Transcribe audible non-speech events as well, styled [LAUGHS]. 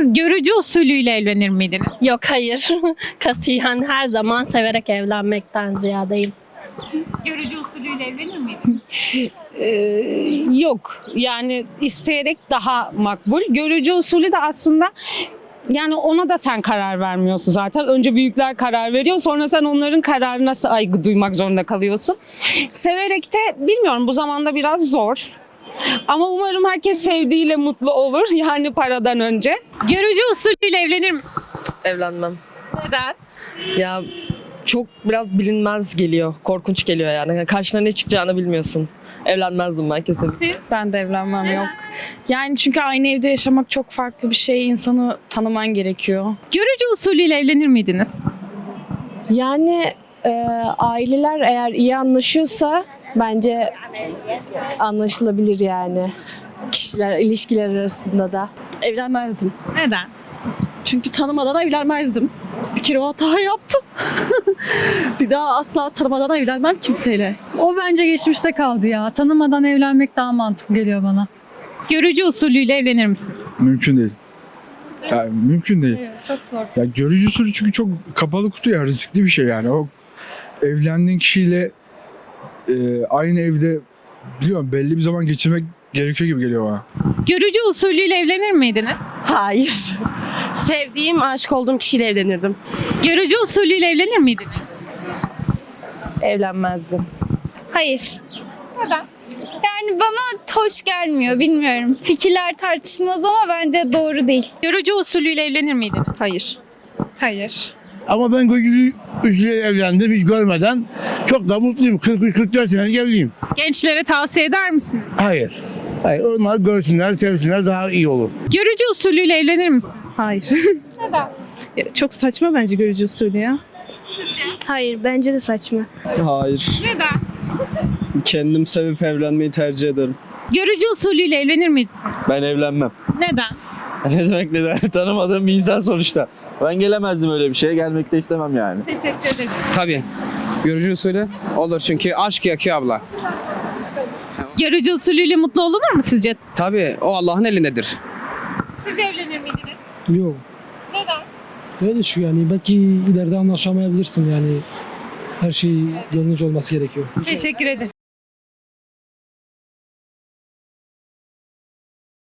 Siz görücü usulüyle evlenir miydiniz? Yok hayır. [LAUGHS] Kasiyen her zaman severek evlenmekten ziyadeyim. Görücü usulüyle evlenir miydiniz? Ee, yok yani isteyerek daha makbul. Görücü usulü de aslında yani ona da sen karar vermiyorsun zaten. Önce büyükler karar veriyor sonra sen onların kararına saygı duymak zorunda kalıyorsun. Severek de bilmiyorum bu zamanda biraz zor. Ama umarım herkes sevdiğiyle mutlu olur yani paradan önce. Görücü usulüyle evlenir misin? Evlenmem. Neden? Ya çok biraz bilinmez geliyor. Korkunç geliyor yani. Karşına ne çıkacağını bilmiyorsun. Evlenmezdim ben kesin. Ben de evlenmem yok. Yani çünkü aynı evde yaşamak çok farklı bir şey. İnsanı tanıman gerekiyor. Görücü usulüyle evlenir miydiniz? Yani e, aileler eğer iyi anlaşıyorsa bence anlaşılabilir yani. Kişiler, ilişkiler arasında da. Evlenmezdim. Neden? Çünkü tanımadan evlenmezdim. Bir kere o hatayı yaptım. [LAUGHS] bir daha asla tanımadan evlenmem kimseyle. O bence geçmişte kaldı ya. Tanımadan evlenmek daha mantıklı geliyor bana. Görücü usulüyle evlenir misin? Mümkün değil. Yani mümkün değil. çok zor. Ya görücü usulü çünkü çok kapalı kutu ya riskli bir şey yani. O evlendiğin kişiyle e, aynı evde biliyorum belli bir zaman geçirmek gerekiyor gibi geliyor bana. Görücü usulüyle evlenir miydiniz? Hayır. Sevdiğim, aşık olduğum kişiyle evlenirdim. Görücü usulüyle evlenir miydiniz? Evlenmezdim. Hayır. Yani bana hoş gelmiyor bilmiyorum. Fikirler tartışılmaz ama bence doğru değil. Görücü usulüyle evlenir miydiniz? Hayır. Hayır. Ama ben gözü üçlü evlendim hiç görmeden. Çok da mutluyum. 43-44 senelik evliyim. Gençlere tavsiye eder misiniz? Hayır. Hayır onlar görsünler, sevsinler daha iyi olur. Görücü usulüyle evlenir misin? Hayır. [LAUGHS] Çok saçma bence görücü usulü ya. Hayır bence de saçma. Hayır. Neden? Kendim sevip evlenmeyi tercih ederim. Görücü usulüyle evlenir miydin? Ben evlenmem. Neden? [LAUGHS] Ne demek neden? [LAUGHS] Tanımadığım bir insan sonuçta. Ben gelemezdim öyle bir şeye. Gelmek de istemem yani. Teşekkür ederim. Tabii. Görücü usulü olur çünkü aşk yakıyor abla. Görücü usulüyle mutlu olunur mu sizce? Tabii o Allah'ın elindedir. Siz evlenir miydiniz? Yok. Neden? Öyle şu yani belki ileride anlaşamayabilirsin yani. Her şey gönlünce olması gerekiyor. Teşekkür ederim.